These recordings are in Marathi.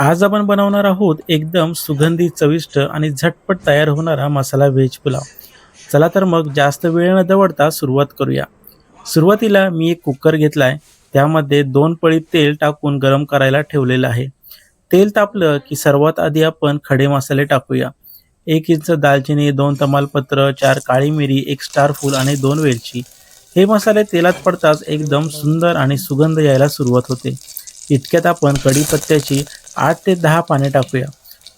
आज आपण बनवणार आहोत एकदम सुगंधी चविष्ट आणि झटपट तयार होणारा मसाला व्हेज पुलाव. चला तर मग जास्त वेळ न दवडता सुरुवात करूया. सुरुवातीला मी एक कुकर घेतला आहे त्यामध्ये दोन पळी तेल टाकून गरम करायला ठेवलेलं आहे. तेल तापलं की सर्वात आधी आपण खडे मसाले टाकूया. एक इंच दालचिनी दोन तमालपत्र चार काळी मिरी एक स्टार फूल आणि दोन वेलची. हे मसाले तेलात पडताच एकदम सुंदर आणि सुगंध यायला सुरुवात होते. इतक्यात आपण कढीपत्त्याची आठ ते दहा पाने टाकूया.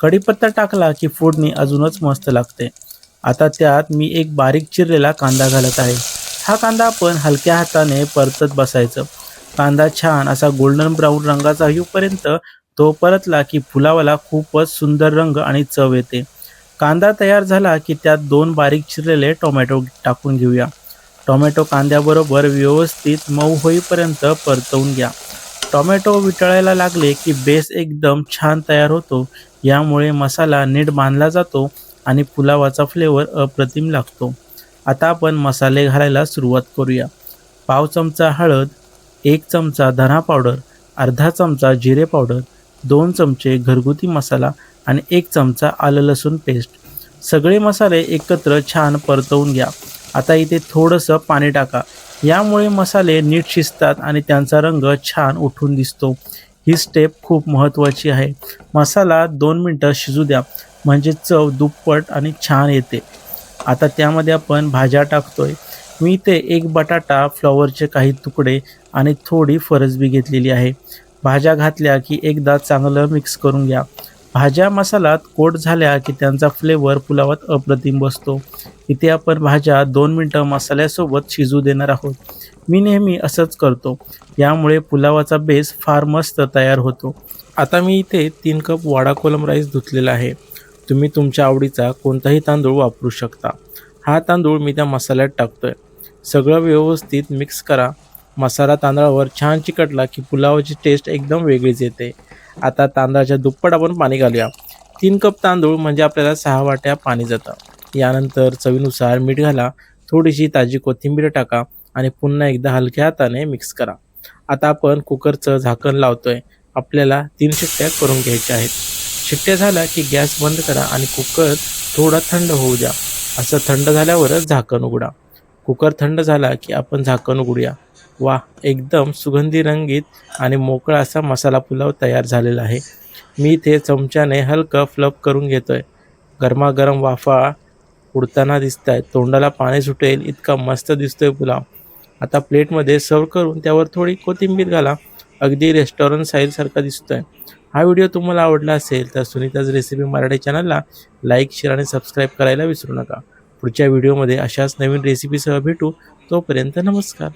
कढीपत्ता टाकला की फोडणी अजूनच मस्त लागते. आता त्यात मी एक बारीक चिरलेला कांदा घालत आहे. हा कांदा आपण हलक्या हाताने परतत बसायचं. कांदा छान असा गोल्डन ब्राऊन रंगाचा येऊपर्यंत तो परतला की फुलावाला खूपच सुंदर रंग आणि चव येते. कांदा तयार झाला की त्यात दोन बारीक चिरलेले टोमॅटो टाकून घेऊया. टोमॅटो कांद्याबरोबर व्यवस्थित मऊ होईपर्यंत परतवून घ्या. टोमॅटो वितळायला लागले की बेस एकदम छान तयार होतो. यामुळे मसाला नीट बांधला जातो आणि पुलावाचा फ्लेवर अप्रतिम लागतो. आता आपण मसाले घालायला सुरुवात करूया. पाव चमचा हळद एक चमचा धना पावडर अर्धा चमचा जिरे पावडर दोन चमचे घरगुती मसाला आणि एक चमचा आलं लसूण पेस्ट सगळे मसाले एकत्र छान परतवून घ्या. आता इथे थोडंसं पाणी टाका. यामुळे मसाले नीट शिजतात आणि त्यांचा रंग छान उठून दिसतो. ही स्टेप खूप महत्त्वाची आहे. मसाला दोन मिनटं शिजू द्या. म्हणजे चव दुप्पट आणि छान येते. आता त्यामध्ये आपण भाज्या टाकतोय. मी इथे एक बटाटा फ्लॉवरचे काही तुकडे आणि थोडी फरसबी घेतलेली आहे. भाज्या घातल्या की एकदा चांगलं मिक्स करून घ्या. भाज्या मसालात कोट झाल्या की त्यांचा फ्लेवर पुलावात अप्रतिम बसतो. इथे आपण भाज्या दोन मिनटं मसाल्यासोबत शिजू देणार आहोत. मी नेहमी असंच करतो. यामुळे पुलावाचा बेस फार मस्त तयार होतो. आता मी इथे तीन कप वाडा कोलम राईस धुतलेला आहे. तुम्ही तुमच्या आवडीचा कोणताही तांदूळ वापरू शकता. हा तांदूळ मी त्या मसाल्यात टाकतोय. सगळं व्यवस्थित मिक्स करा. मसाला तांदळावर छान चिकटला की पुलावाची टेस्ट एकदम वेगळीच येते. आता तांदळाच्या दुप्पट आपण पाणी घालूया. तीन कप तांदूळ म्हणजे आपल्याला सहा वाट्या पाणी जातं. यानंतर चवीनुसार मीठ घाला थोडीशी ताजी कोथिंबीर टाका आणि पुन्हा एकदा हलक्या हाताने मिक्स करा. आता आपण कुकरचं झाकण लावतोय. आपल्याला तीन शिट्ट्या करून घ्यायच्या आहेत. शिट्ट्या झाल्या की गॅस बंद करा आणि कुकर थोडा थंड होऊ द्या. असं थंड झाल्यावरच झाकण उघडा. कुकर थंड झाला की आपण झाकण उघडूया. वा एकदम सुगंधी रंगीत आणि मोकळा असा मसाला पुलाव तयार झालेला आहे. मी इथे चमच्याने हलकं फ्लप करून घेतोय. गरमागरम वाफा उडताना दिसत आहेत तोंडाला पाणी सुटेल इतका मस्त दिसतोय पुलाव. आता प्लेटमध्ये सर्व करून त्यावर थोडी कोथिंबीर घाला. अगदी रेस्टॉरंट साईलसारखा दिसतोय. हा व्हिडिओ तुम्हाला आवडला असेल तर सुनीताज रेसिपी मराठी चॅनलला लाईक शेअर आणि सबस्क्राईब करायला विसरू नका. पुढच्या व्हिडिओमध्ये अशाच नवीन रेसिपीसह भेटू. तोपर्यंत नमस्कार.